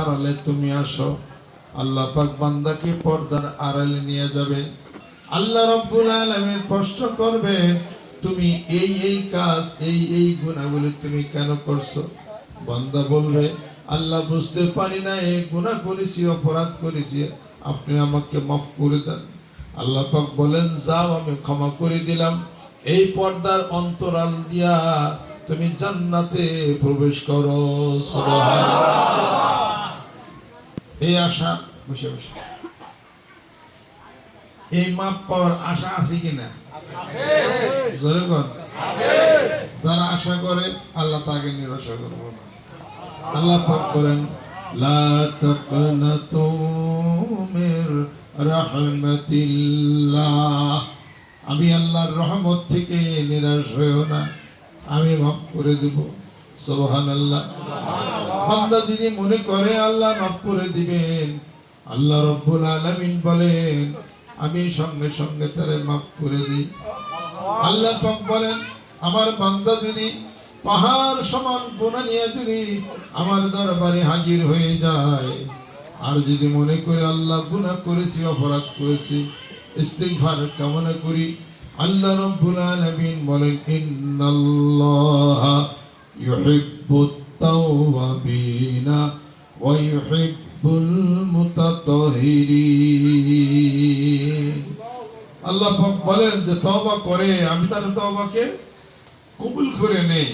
আড়ালে তুমি আসো। আল্লাহ পাক বান্দাকে পর্দার আড়ালে নিয়ে যাবেন আল্লাহ রব্বুল আলমের প্রশ্ন করবে, তুমি এই এই কাজ, এই এই গুণাগুলি তুমি কেন করছ? বান্দা বলবে, আল্লাহ বুঝতে পারি না, এই গুণা করেছি, অপরাধ করেছি, আপনি আমাকে মাফ করে দেন। আল্লাহ পাক বলেন, যাও, আমি ক্ষমা করে দিলাম। এই পর্দার অন্তরাল দিয়া তুমি জান্নাতে প্রবেশ করো। সুবহানাল্লাহ। এই আশা, বসে বসে। এই মাপ পাওয়ার আশা আছে কিনা জোরে যারা আশা করে, আল্লাহ তাকে নিরাশা করব। না আল্লাহ পাক করেন আমি আল্লাহর রহমত থেকে নিরাশ হয়েও না। আমি মাফ করে দেব। আল্লাহ মাফ করে দিবেন বলেন, আমি সঙ্গে সঙ্গে মাফ করে দিই। আল্লাহ বলেন, আমার বান্দা যদি পাহাড় সমান গুণা নিয়ে যদি আমার দরবারে হাজির হয়ে যায়, আর যদি মনে করে আল্লাহ গুনাহ করেছি, অপরাধ করেছি কামনা করি, আল্লাহ রাব্বুল আলামিন বলেন, ইন্নাল্লাহা তাওয়াবিনা ওয়া ইউহিব্বুল মুতাতাহিরিন আল্লাহ পাক বলেন যে তওবা করে আমি তার তওবাকে কবুল করে নেই।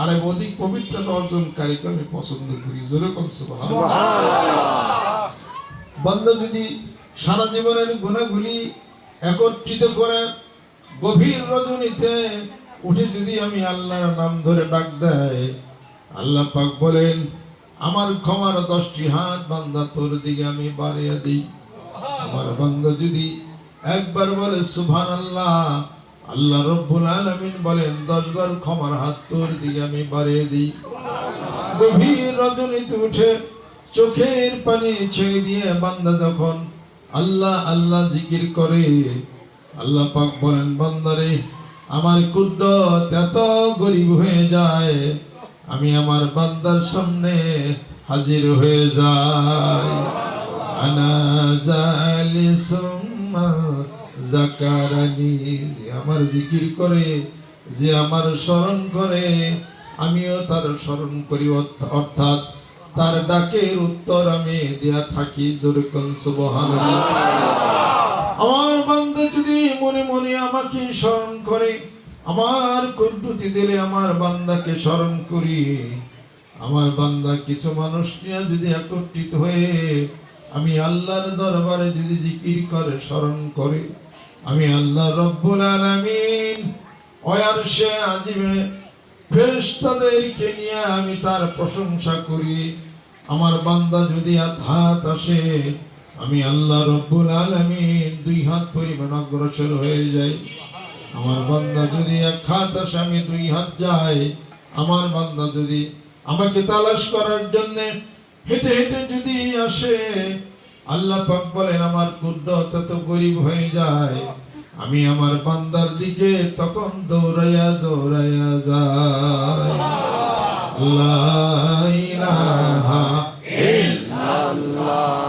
আর অধিক পবিত্রতা অর্জনকারীকে আমি পছন্দ করি। জোরে বান্দা যদি সারা জীবনের গুণাগুলি একত্রিত করে গভীর রজনীতে উঠে যদি আমি আল্লাহর নাম ধরে ডাক দেয়, আল্লাহ পাক বলেন, আমার ক্ষমার দশটি হাত বান্দা তোর দিকে আমি বাড়িয়ে দিই। আমার বান্দা যদি একবার বলে সুভান আল্লাহ আল্লাহ রব্বুল আলামিন বলেন, দশবার ক্ষমার হাত তোর দিকে আমি বাড়িয়ে দিই। গভীর রজনীতে উঠে চোখের পানি ছেড়ে দিয়ে বান্দা যখন আল্লাহ আল্লাহ জিকির করে, আল্লাহ পাক বলেন বান্দারে আমার কুদ্দত এত গরিব হয়ে যায়, আমি আমার বান্দার সামনে হাজির হয়ে যাই। আনা যে আমার জিকির করে, যে আমার স্মরণ করে, আমিও তার স্মরণ করি। অর্থ- অর্থাৎ তার ডাকের উত্তর আমি দেয়া থাকি যেরকম সুবহানাল্লাহ। আমার বান্দা যদি মনে মনে আমাকে স্মরণ করে, আমার কুদ্দুতি দিলে আমার বান্দাকে স্মরণ করি। আমার বান্দা কিছু মানুষ নিয়ে যদি একত্রিত হয়ে আমি আল্লাহর দরবারে যদি জিকির করে, স্মরণ করে, আমি আল্লাহ রব্বুল আলামিন অয়ারশে আজিমে ফেরেশতাদেরকে নিয়ে আমি তার প্রশংসা করি। আমার বান্দা যদি হাত আসে আমি আল্লাহ রব্বুল আলামিন দুই হাত পরিমাণ অগ্রসর হয়ে যাই। আমার বান্দা যদি এক হাত আসে, আমি দুই হাত যাই। আমার বান্দা যদি আমাকে তালাশ করার জন্য হেঁটে হেঁটে যদি আসে, আল্লাহ পাক বলেন, আমার কুদ্রত এত গরিব হয়ে যায়। আমি আমার বান্দার দিকে তখন দৌড়াইয়া দৌড়াইয়া যাই। লা ইলাহা ইল্লাল্লাহ।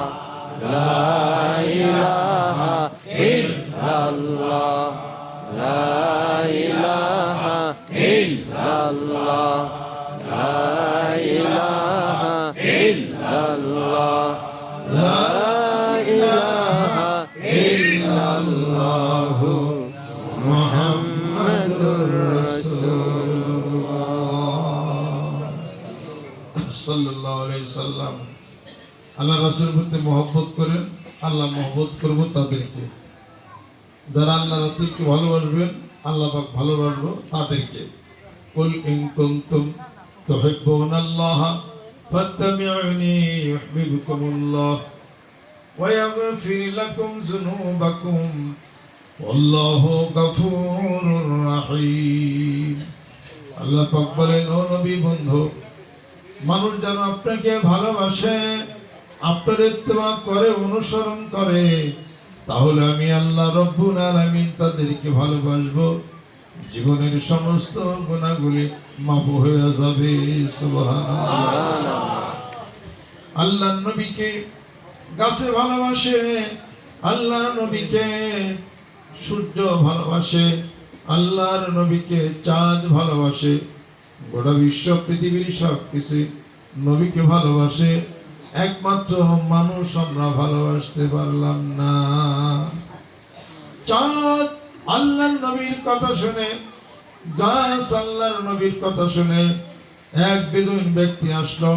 আল্লাহ রাসূলের প্রতি মহব্বত করেন, আল্লাহ মহব্বত করব তাদেরকে। যারা আল্লাহ রাসূলকে ভালোবাসবেন, আল্লাহ পাক ভালোবাসবো তাদেরকে। কুল ইন কুনতুম তুহিব্বুনাল্লাহ ফাত্তাবিউনি ইউহিব্বুকুমুল্লাহ ওয়া ইয়াগফির লাকুম যুনুবাকুম ওয়াল্লাহু গফুরুর রাহিম আল্লাহ পাক বলেন, ও নবী বন্ধু, মানুষ যেন আপনাকে ভালোবাসে আপনার ইত্তেমা করে, অনুসরণ করে, তাহলে আমি আল্লাহ রব্বুল আলামিন তাদেরকে ভালোবাসবো। জীবনের সমস্ত গুণাগুলি হয়ে যাবে আল্লাহ নবীকে গাছে ভালোবাসে নবীকে সূর্য ভালোবাসে, আল্লাহর নবীকে চাঁদ ভালোবাসে, গোটা বিশ্ব, পৃথিবীর সব কিছু নবীকে ভালোবাসে। একমাত্র মানুষ আমরা ভালোবাসতে পারলাম না। চাঁদ আল্লাহর নবীর কথা শুনে গাছ আল্লাহর নবীর কথা শুনে এক বেদুইন ব্যক্তি আসলো,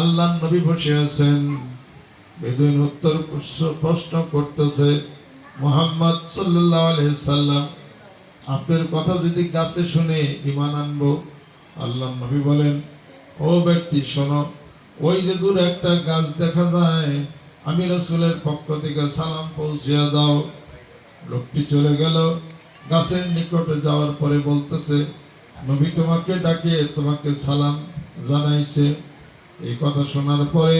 আল্লাহর নবী বসে আছেন। বেদুইন উত্তর প্রশ্ন করতেছে, মোহাম্মদ সাল্লাহ সাল্লাম, আপনার কথা যদি গাছে শুনে ইমান আনব? আল্লাহ নবী বলেন, ও ব্যক্তি, শোনো, ওই যে দূর একটা গাছ দেখা যায়, আমি রসুলের পক্ষ থেকে সালাম পৌঁছিয়া দাও। লোকটি চলে গেল গাছের নিকটে যাওয়ার পরে বলতেছে, নবী তোমাকে ডাকে, তোমাকে সালাম জানাইছে। এই কথা শোনার পরে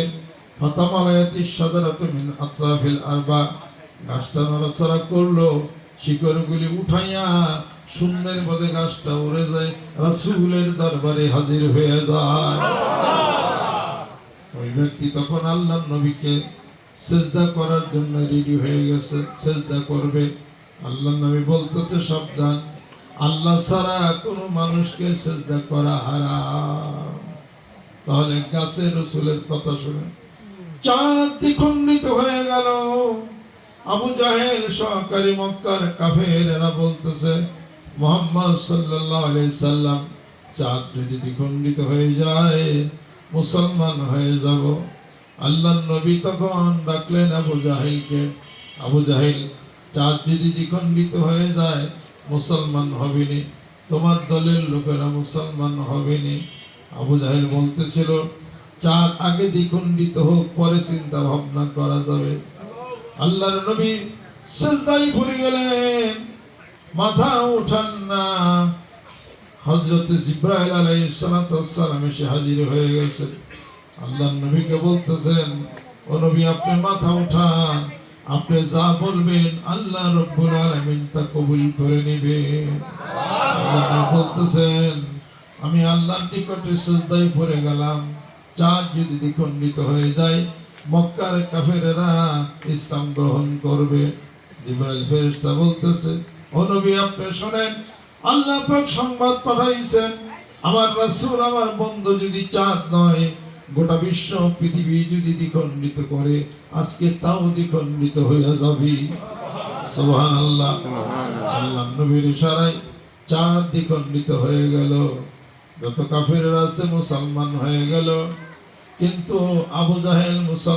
গাছটা নড়াচড়া করল, শিকড়গুলি উঠাইয়া শূন্যের গাছটা উড়ে যায়, রাসূলের দরবারে হাজির হয়ে যায়। ওই ব্যক্তি তখন আল্লাহ নবীকে করার জন্য রেডি হয়ে গেছে করবে। আল্লাহ নবী বলতেছে সাবধান। আল্লাহ ছাড়া কোনো মানুষকে সেজদা করা হারাম। তাহলে গাছে রসুলের কথা শুনে চাঁদ দ্বিখণ্ডিত হয়ে গেল। আবু জাহেল সহকারী মক্কার কাফের এরা বলতেছে, মোহাম্মদ আলাইহি সাল্লাম, চাঁদ যদি দ্বিখণ্ডিত হয়ে যায়, মুসলমান হয়ে যাব। আল্লাহ নবী তখন ডাকলেন আবু জাহিলকে। আবু জাহিল চাঁদ যদি দ্বিখণ্ডিত হয়ে যায়, মুসলমান হবেনি। তোমার দলের লোকেরা মুসলমান হবেনি। আবু জাহিল বলতেছিল, চাঁদ আগে দ্বিখণ্ডিত হোক, পরে চিন্তা ভাবনা করা যাবে। আল্লাহর নবী সেজদাই পড়ে গেলেন। মাথা উঠান না। হজরত জিব্রাইল আলাইহিস সালাম এসে হাজির হয়ে গেছে। আল্লাহ নবীকে বলতেছেন, ও নবী, আপনি মাথা উঠান। আপনি যা বলবেন, আল্লাহ রব্বুল আলামিন তা কবুল করে নেবেন আল্লাহ বলতেছেন, আমি আল্লাহর নিকটে সেজদায় পড়ে গেলাম, চাঁদ যদি দ্বিখণ্ডিত হয়ে যায়, মক্কার কাফেরেরা ইসলাম গ্রহণ করবে। জিব্রাইল ফেরেশতা বলতেছে, ও নবী, আপনি শুনেন, আল্লাহ পাক সংবাদ পাঠাইছেন, আমার রাসূল, আমার বন্ধু যদি চাঁদ নয় গোটা বিশ্ব পৃথিবী যদি দ্বিখণ্ডিত করে, আজকে তাও দ্বিখণ্ডিত হইয়া যাবি। সোহান আল্লাহ নবীর ইশারায় চার দ্বিখণ্ডিত হয়ে গেল। যত কাফের আছে, মুসলমান হয়ে গেল। কিন্তু আবু জাহেল মুসলমান